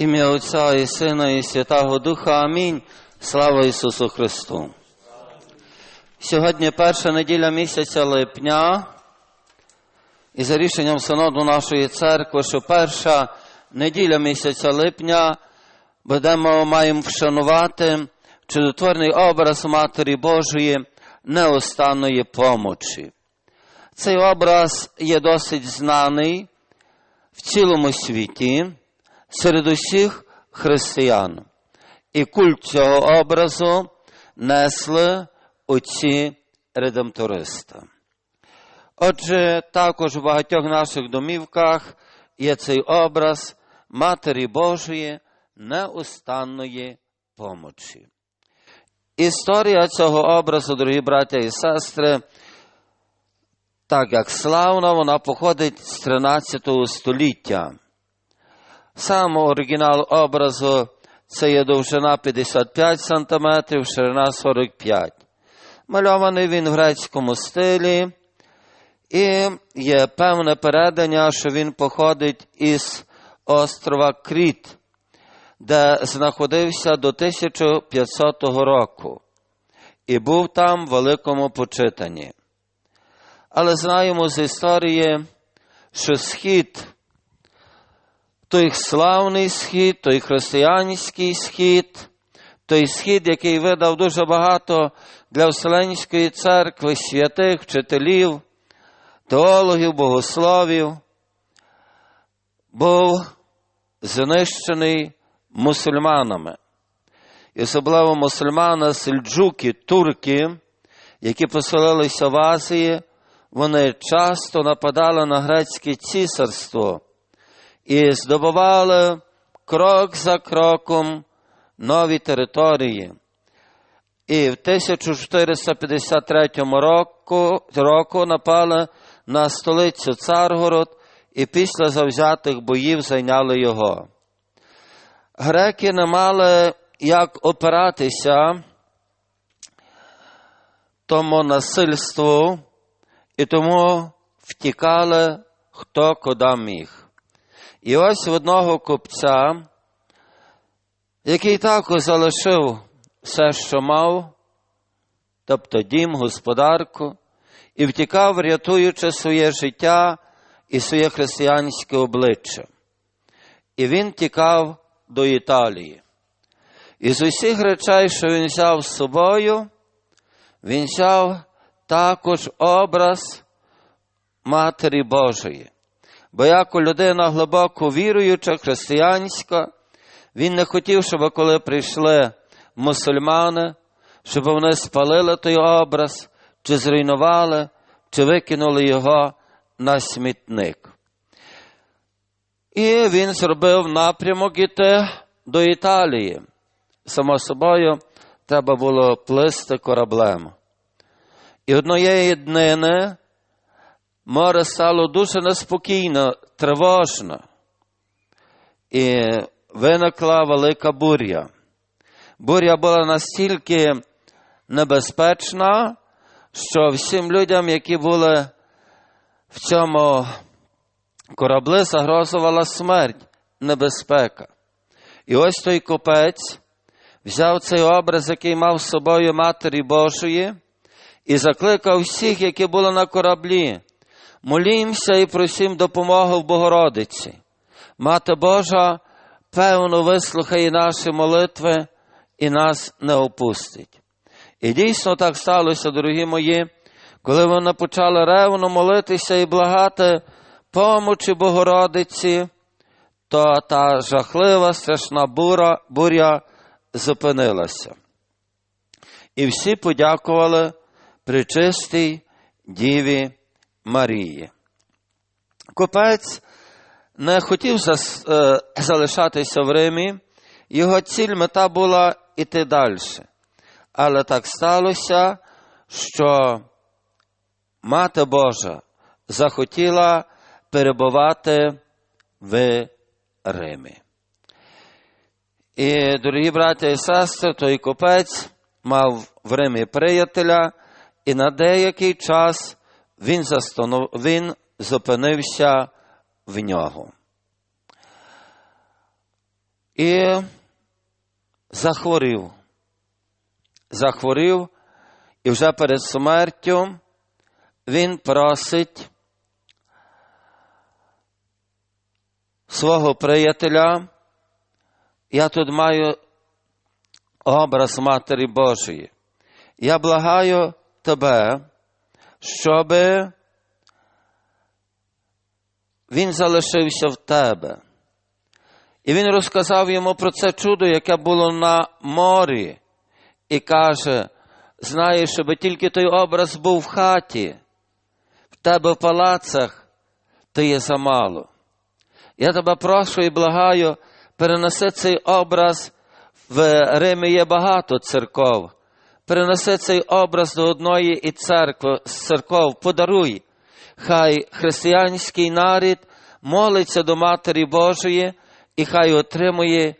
Ім'я Отця і Сина, і Святого Духа. Амінь. Слава Ісусу Христу. Сьогодні перша неділя місяця липня, і за рішенням синоду нашої церкви, що перша неділя місяця липня будемо маємо вшанувати чудотворний образ Матері Божої неостанної помочі. Цей образ є досить знаний в цілому світі серед усіх християн. І культ цього образу несли отці редемториста. Отже, також в багатьох наших домівках є цей образ Матері Божої неустанної помочі. Історія цього образу, дорогі браття і сестри, так як славна, вона походить з 13 століття. Сам оригінал образу це є довжина 55 см, ширина 45 Мальований він в грецькому стилі, і є певне передання, що він походить із острова Кріт, де знаходився до 1500 року, і був там в великому почитанні. Але знаємо з історії, що схід той славний схід, той християнський схід, той схід, який видав дуже багато для Вселенської церкви, святих, вчителів, теологів, богословів, був знищений мусульманами. І особливо мусульмани, сельджуки, турки, які поселилися в Азії, вони часто нападали на грецьке цісарство і здобували крок за кроком нові території. І в 1453 року, року напали на столицю Царгород і після завзятих боїв зайняли його. Греки не мали як опиратися тому насильству і тому втікали хто куди міг. І ось в одного купця, який також залишив все, що мав, тобто дім, господарку, і втікав, рятуючи своє життя і своє християнське обличчя. І він тікав до Італії. І з усіх речей, що він взяв з собою, він взяв також образ Матері Божої. Бо як людина глибоко віруюча, християнська, він не хотів, щоб коли прийшли мусульмани, щоб вони спалили той образ, чи зруйнували, чи викинули його на смітник. І він зробив напрямок іти до Італії. Само собою, треба було плисти кораблем. І однієї днини море стало дуже неспокійно, тривожно. І виникла велика буря. Буря була настільки небезпечна, що всім людям, які були в цьому кораблі, загрозувала смерть, небезпека. І ось той купець взяв цей образ, який мав з собою Матері Божої, і закликав всіх, які були на кораблі. Молімося і просім допомогу в Богородиці. Мати Божа, певно, вислухає наші молитви і нас не опустить. І дійсно так сталося, дорогі мої, коли вони почали ревно молитися і благати помочі Богородиці, то та жахлива страшна бура, буря зупинилася. І всі подякували причистій Діві Марії. Купець не хотів залишатися в Римі, його ціль мета була йти далі. Але так сталося, що Мати Божа захотіла перебувати в Римі. І, дорогі браття і сестри, той купець мав в Римі приятеля, і на деякий час він, застанов... він зупинився в нього. і захворів. Захворів, і вже перед смертю він просить свого приятеля. Я тут маю образ Матері Божої. Я благаю тебе, щоб він залишився в тебе. І він розказав йому про це чудо, яке було на морі, і каже: знаєш, щоб тільки той образ був в хаті, в тебе в палацах, то є замало. Я тебе прошу і благаю, перенеси цей образ в Римі є багато церков. Перенеси цей образ до одної і церкви, з церков, подаруй. Хай християнський нарід молиться до Матері Божої і хай отримує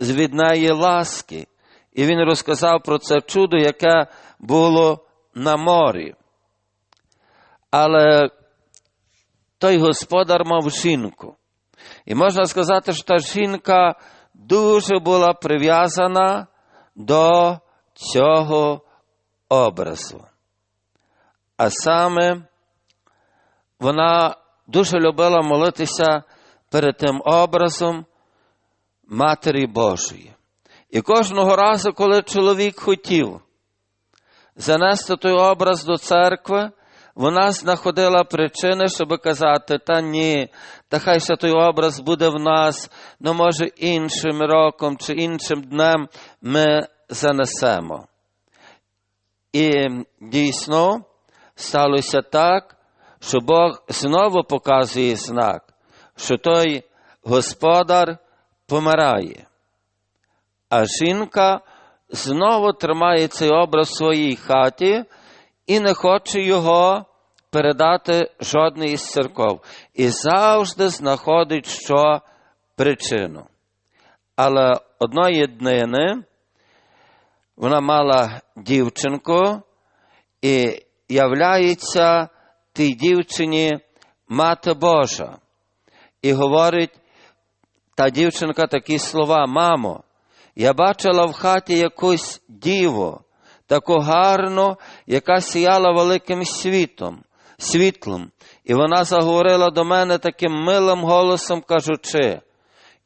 від неї ласки. І він розказав про це чудо, яке було на морі. Але той господар мав жінку. І можна сказати, що та жінка дуже була прив'язана до цього образу. А саме вона дуже любила молитися перед тим образом Матері Божої. І кожного разу, коли чоловік хотів занести той образ до церкви, вона знаходила причини, щоб казати, та ні, та хай ще той образ буде в нас, ну може іншим роком чи іншим днем ми занесемо. І дійсно сталося так, що Бог знову показує знак, що той господар помирає, а жінка знову тримає цей образ в своїй хаті і не хоче його передати жодній із церков. І завжди знаходить що причину. Але одної днини вона мала дівчинку і являється тій дівчині Мати Божа. І говорить та дівчинка такі слова: Мамо, я бачила в хаті якусь діву, таку гарну, яка сіяла великим світом, світлом. І вона заговорила до мене таким милим голосом, кажучи: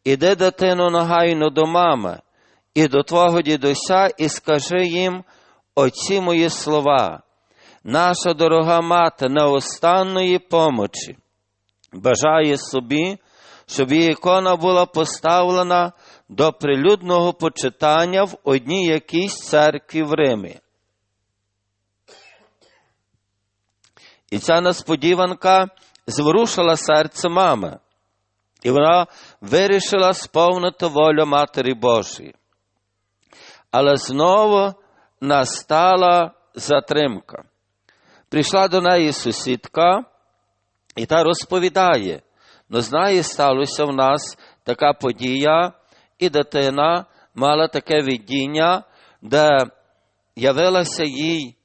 Іди, дитино, нагайно до мами і до твого дідуся, і скажи їм оці мої слова. Наша дорога мати неостанної помочі бажає собі, щоб її ікона була поставлена до прилюдного почитання в одній якійсь церкві в Римі. І ця несподіванка зворушила серце мами, і вона вирішила сповнити волю Матері Божої. Але знову настала затримка. Прийшла до неї сусідка, і та розповідає, ну знає, сталося в нас така подія, і дитина мала таке видіння, де явилася їй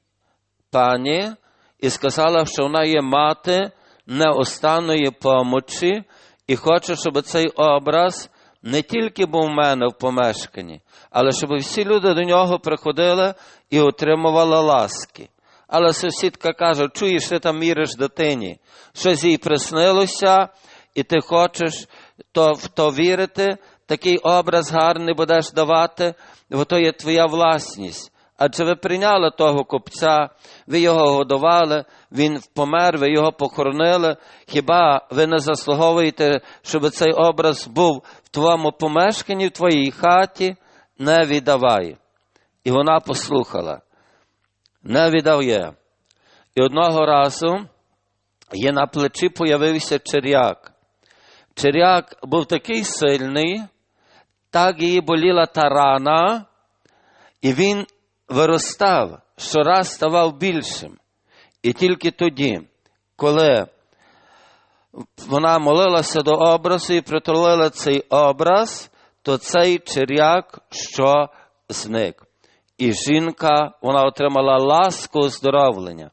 пані і сказала, що вона є мати неостанної помочі, і хоче, щоб цей образ не тільки був в мене в помешканні, але щоб всі люди до нього приходили і отримували ласки. Але сусідка каже: чуєш, ти там віриш дитині, щось їй приснилося, і ти хочеш то, в то вірити, такий образ гарний будеш давати, бо то є твоя власність. Адже ви прийняли того купця, ви його годували, він помер, ви його похоронили. Хіба ви не заслуговуєте, щоб цей образ був в твоєму помешканні, в твоїй хаті? Не віддавай. І вона послухала. Не віддає. І одного разу є на плечі появився черяк. Черяк був такий сильний, так її боліла та рана, і він виростав, щораз ставав більшим. І тільки тоді, коли вона молилася до образу і притулила цей образ, то цей черяк що зник. І жінка вона отримала ласку оздоровлення.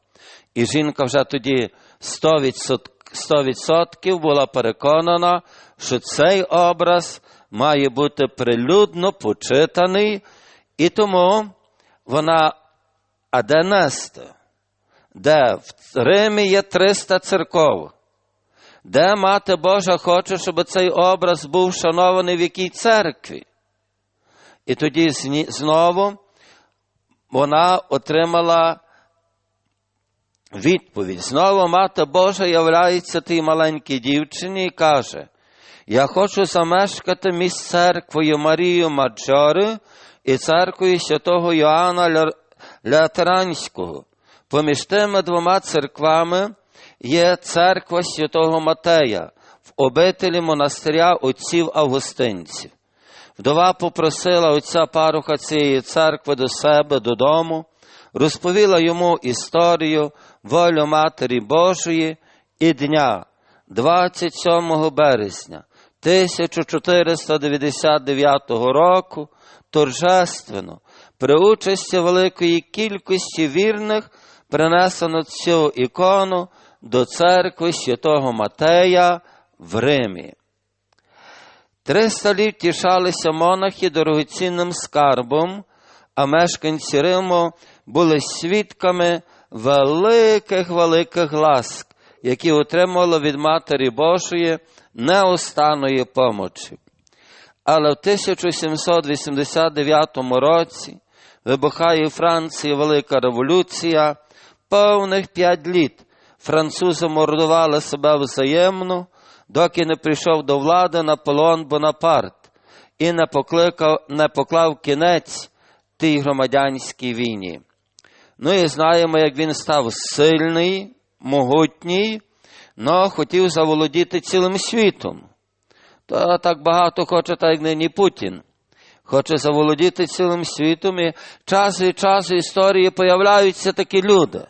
І жінка вже тоді 100%, 100% була переконана, що цей образ має бути прилюдно почитаний, і тому вона, а де в Римі є 300 церков, де Мати Божа хоче, щоб цей образ був шанований в якій церкві. І тоді знову вона отримала відповідь. Знову Мати Божа являється тій маленькій дівчині і каже: Я хочу замешкати між церквою Марію Маджори і церквою святого Йоанна Ля- Поміж тими двома церквами є церква святого Матея в обителі монастиря отців Августинців. Вдова попросила отця паруха цієї церкви до себе додому, розповіла йому історію, волю Матері Божої і дня 27 березня 1499 року торжественно при участі великої кількості вірних принесено цю ікону до церкви святого Матея в Римі. Три столі тішалися монахи дорогоцінним скарбом, а мешканці Риму були свідками великих великих ласк, які отримували від Матері Божої неостанної помочі. Але в 1789 році вибухає у Франції Велика революція, повних п'ять літ французи мордували себе взаємно, доки не прийшов до влади Наполеон Бонапарт і не, покликав, не поклав кінець тій громадянській війні. Ну і знаємо, як він став сильний, могутній, але хотів заволодіти цілим світом. То так багато хоче, так нині Путін. Хоче заволодіти цілим світом, і час від часу історії появляються такі люди,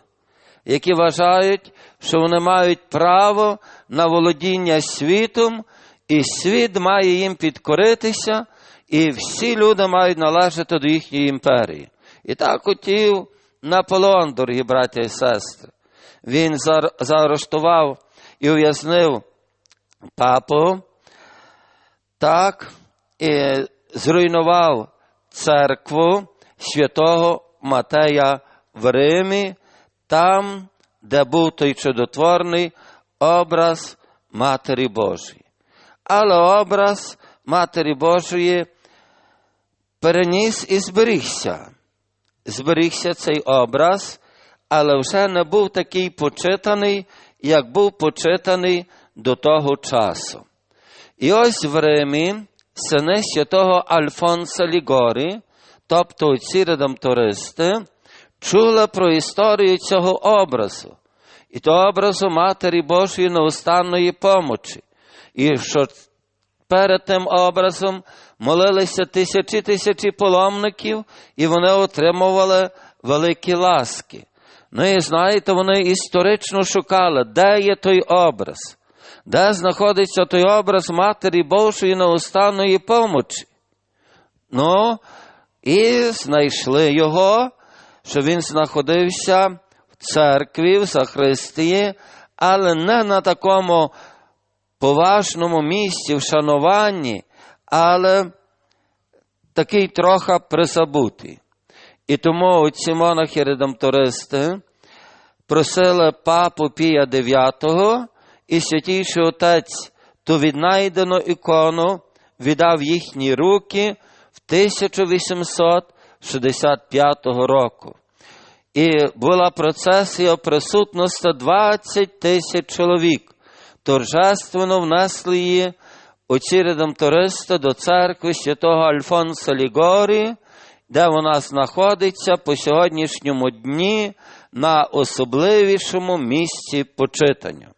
які вважають, що вони мають право на володіння світом, і світ має їм підкоритися, і всі люди мають належати до їхньої імперії. І так хотів Наполеон, дорогі браття і сестри. Він заарештував і ув'язнив папу, так і зруйнував церкву святого Матея в Римі, там, де був той чудотворний образ Матері Божої. Але образ Матері Божої переніс і зберігся. Зберігся цей образ, але вже не був такий почитаний, як був почитаний до того часу. І ось в Римі сини святого Альфонса Лігорі, тобто оці редемтористи, чули про історію цього образу, і то образу Матері Божої неустанної помочі, і що перед тим образом молилися тисячі тисячі паломників, і вони отримували великі ласки. Ну і знаєте, вони історично шукали, де є той образ, де знаходиться той образ Матері Божої неустанної помочі. Ну, і знайшли його, що він знаходився в церкві, в Захристії, але не на такому поважному місці, вшануванні, але такий трохи призабутий. І тому ці монахи редемтористи просили папу Пія IX і святійший отець ту віднайдену ікону віддав їхні руки в 1865 року. І була процесія присутності 20 тисяч чоловік. Торжественно внесли її оці редемтористи до церкви святого Альфонса Лігорі, де вона знаходиться по сьогоднішньому дні на особливішому місці почитання.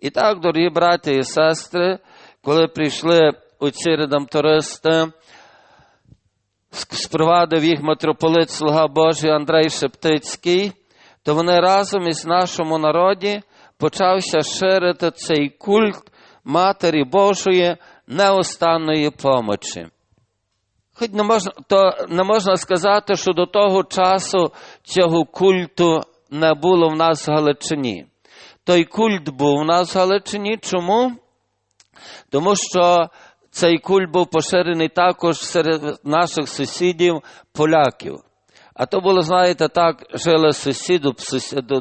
І так, дорогі браті і сестри, коли прийшли оці редемтористи, спровадив їх митрополит Слуга Божий Андрей Шептицький, то вони разом із нашому народі почався ширити цей культ Матері Божої неостанної помочі. Хоч не можна, то не можна сказати, що до того часу цього культу не було в нас в Галичині. Той культ був у нас в Галичині. Чому? Тому що цей культ був поширений також серед наших сусідів, поляків. А то було, знаєте, так, жили сусіду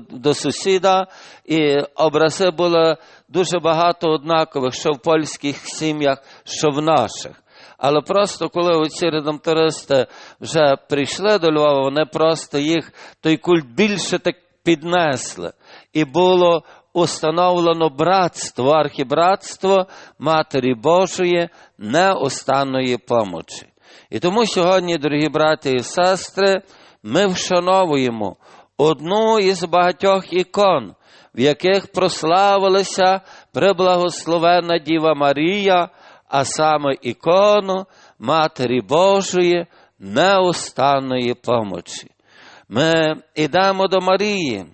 до, сусіда, і образи було дуже багато однакових, що в польських сім'ях, що в наших. Але просто коли оці редемтористи вже прийшли до Львова, вони просто їх той культ більше так піднесли. І було установлено братство, архібратство Матері Божої неостанної помочі. І тому сьогодні, дорогі браті і сестри, ми вшановуємо одну із багатьох ікон, в яких прославилася преблагословена Діва Марія, а саме ікону Матері Божої неустанної помочі. Ми йдемо до Марії,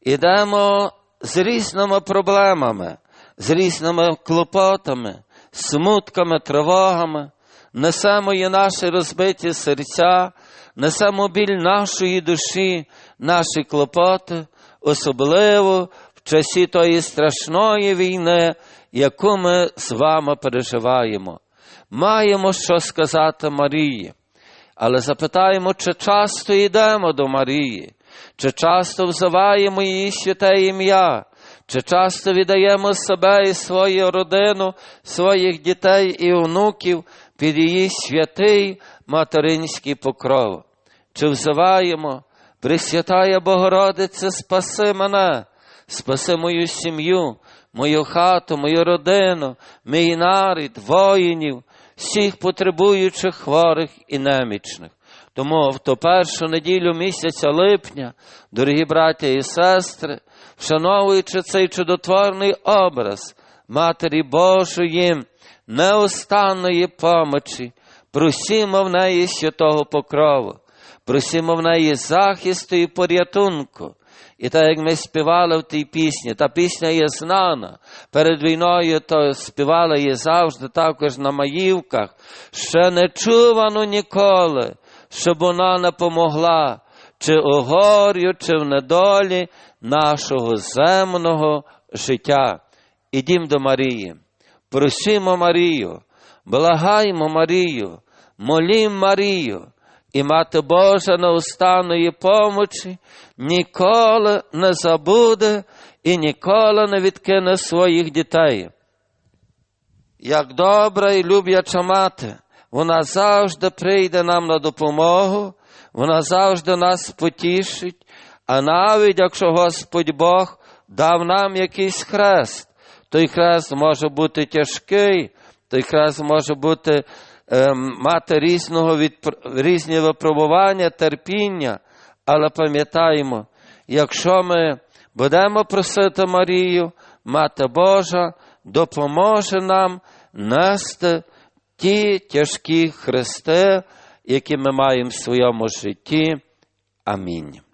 йдемо з різними проблемами, з різними клопотами, смутками, тривогами, несемо і наші розбиті серця, несемо біль нашої душі, наші клопоти, особливо в часі тої страшної війни, яку ми з вами переживаємо. Маємо що сказати Марії. Але запитаємо, чи часто йдемо до Марії, чи часто взиваємо її святе ім'я, чи часто віддаємо себе і свою родину, своїх дітей і онуків під її святий материнський покров. Чи взиваємо, Пресвятая Богородице, спаси мене, спаси мою сім'ю, мою хату, мою родину, мій нарід, воїнів, всіх потребуючих хворих і немічних. Тому в ту першу неділю місяця липня, дорогі браття і сестри, вшановуючи цей чудотворний образ Матері Божої, неостанної помочі, просімо в неї святого покрову, просімо в неї захисту і порятунку. І так як ми співали в тій пісні, та пісня є знана. Перед війною то співали її завжди також на маївках. Ще не чувано ніколи, щоб вона не помогла, чи у горю, чи в недолі нашого земного життя. Ідім до Марії, просимо Марію, благаймо Марію, молім Марію, і Мати Божа неустанної помочі ніколи не забуде і ніколи не відкине своїх дітей. Як добра і любляча мати, вона завжди прийде нам на допомогу, вона завжди нас потішить, а навіть якщо Господь Бог дав нам якийсь хрест, той хрест може бути тяжкий, той хрест може бути мати різного відпр... різні випробування, терпіння, але пам'ятаємо, якщо ми будемо просити Марію, Мати Божа допоможе нам нести ті тяжкі хрести, які ми маємо в своєму житті. Амінь.